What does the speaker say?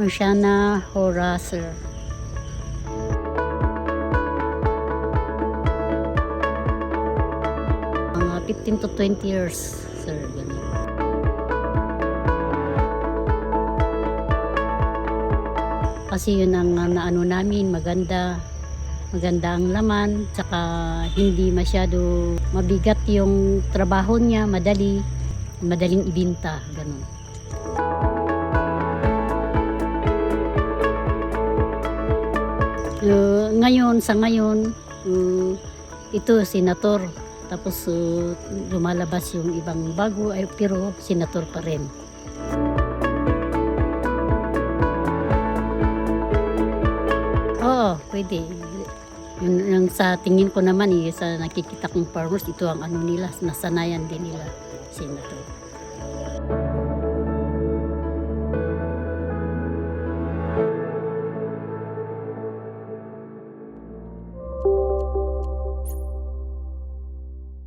Marciana Horacer. Mga 15 to 20 years, sir. Ganun. Kasi yun ang uh, naano namin, maganda. Maganda ang laman, saka hindi masyado mabigat yung trabaho niya, madali, madaling ibinta, ganun. Uh, ngayon, sa ngayon, uh, ito, senator. Tapos uh, lumalabas yung ibang bago, ay, pero senator pa rin. Oo, pwede. Yun, yung sa tingin ko naman, eh, sa nakikita kong farmers, ito ang ano nila, nasanayan din nila, senator.